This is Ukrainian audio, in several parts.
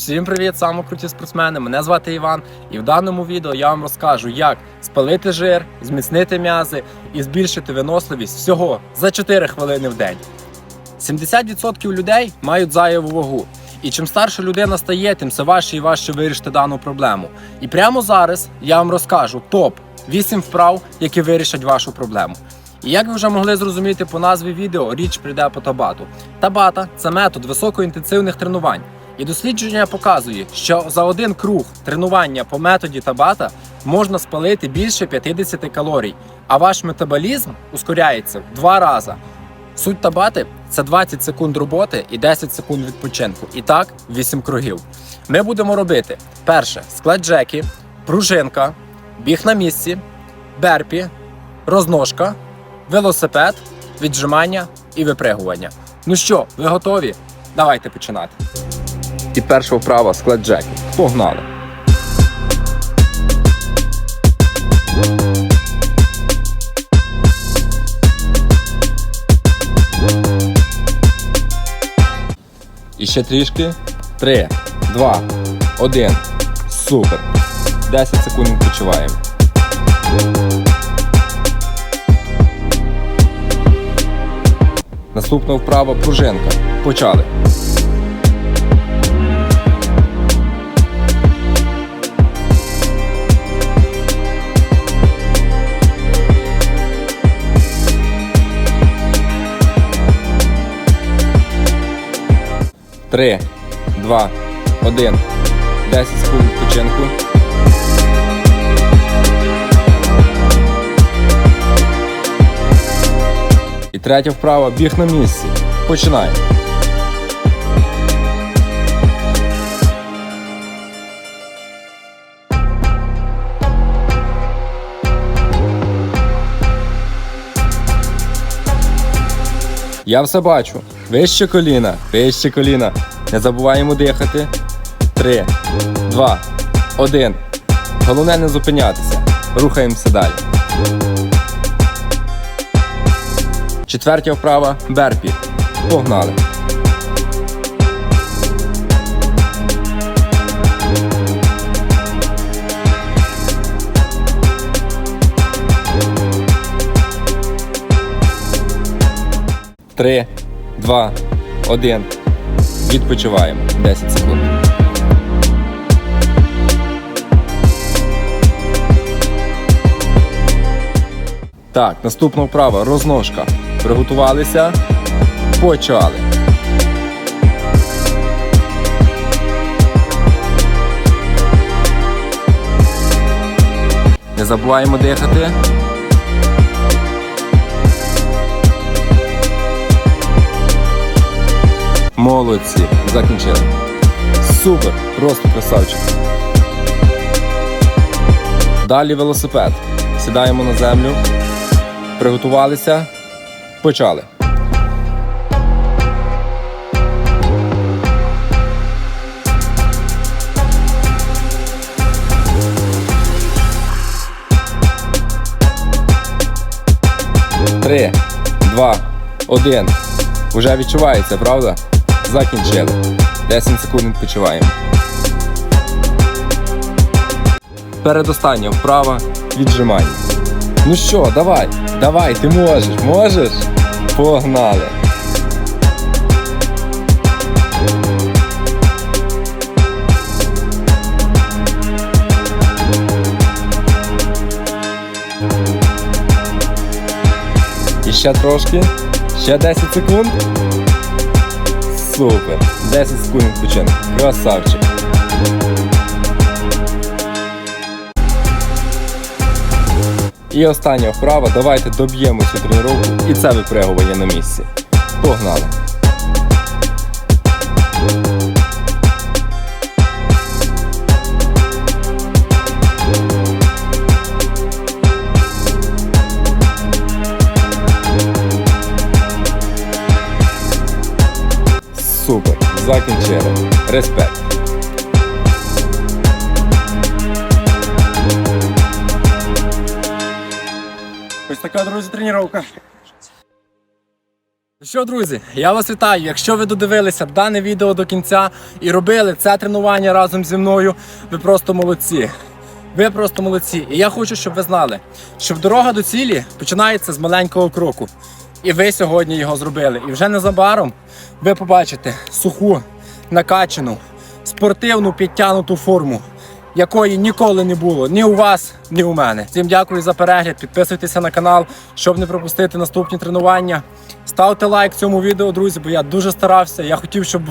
Всім привіт, саме круті спортсмени. Мене звати Іван, і в даному відео я вам розкажу, як спалити жир, зміцнити м'язи і збільшити виносливість всього за 4 хвилини в день. 70% людей мають зайву вагу. І чим старша людина стає, тим все важче і важче вирішити дану проблему. І прямо зараз я вам розкажу топ 8 вправ, які вирішать вашу проблему. І як ви вже могли зрозуміти по назві відео, річ прийде по табату. Табата це метод високоінтенсивних тренувань. І дослідження показує, що за один круг тренування по методі табата можна спалити більше 50 калорій, а ваш метаболізм ускоряється в два рази. Суть табати це 20 секунд роботи і 10 секунд відпочинку. І так 8 кругів. Ми будемо робити перше склад джеки, пружинка, біг на місці, берпі, розножка, велосипед, віджимання і випригування. Ну що, ви готові? Давайте починати. І перша вправа склад джеки. Погнали! І ще трішки. Три, два, один. Супер. 10 секунд відпочиваємо. Наступна вправа пружинка. Почали. Три, два, один. 10 секунд відпочинку. І третя вправа біг на місці. Починаємо. Я все бачу. Вище коліна, вище коліна. Не забуваємо дихати. Три, два, один. Головне не зупинятися. Рухаємося далі. Четвертя вправа берпі. Погнали. Три, два, один. Відпочиваємо 10 секунд. Так, наступна вправа розножка. Приготувалися. Почали. Не забуваємо дихати. Молодці. Закінчили. Супер! Просто красавчик. Далі велосипед. Сідаємо на землю. Приготувалися. Почали. Три, два, один. Уже відчувається, правда? Закінчили. 10 секунд відпочиваємо. Передостання вправа віджимання. Ну що, давай, давай, ти можеш, можеш? Погнали. І ще трошки. Ще 10 секунд. Супер. 10 секунд відпочинку. Красавчик. І остання вправа. Давайте доб'ємо цю тренування і це випрягування на місці. Погнали. Супер. Закінчили. Респект. Ось така, друзі, тренування. Що, друзі, я вас вітаю. Якщо ви додивилися дане відео до кінця і робили це тренування разом зі мною, ви просто молодці. Ви просто молодці. І я хочу, щоб ви знали, що дорога до цілі починається з маленького кроку. І ви сьогодні його зробили. І вже незабаром ви побачите суху, накачану, спортивну підтягнуту форму, якої ніколи не було ні у вас, ні у мене. Всім дякую за перегляд. Підписуйтеся на канал, щоб не пропустити наступні тренування. Ставте лайк цьому відео, друзі, бо я дуже старався. Я хотів, щоб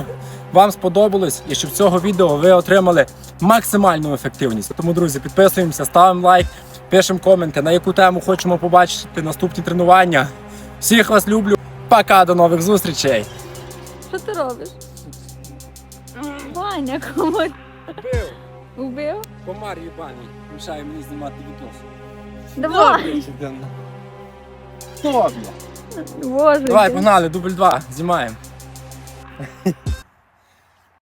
вам сподобалось і щоб цього відео ви отримали максимальну ефективність. Тому, друзі, підписуємося, ставимо лайк, пишемо коменти, на яку тему хочемо побачити наступні тренування. Всіх вас люблю. Пока, до нових зустрічей. Що ти робиш? Ваня, кому Бив, убив? комар їбаний, мішає мені знімати відос. Давай. Добре. Боже. Давай, погнали, дубль два, знімаємо.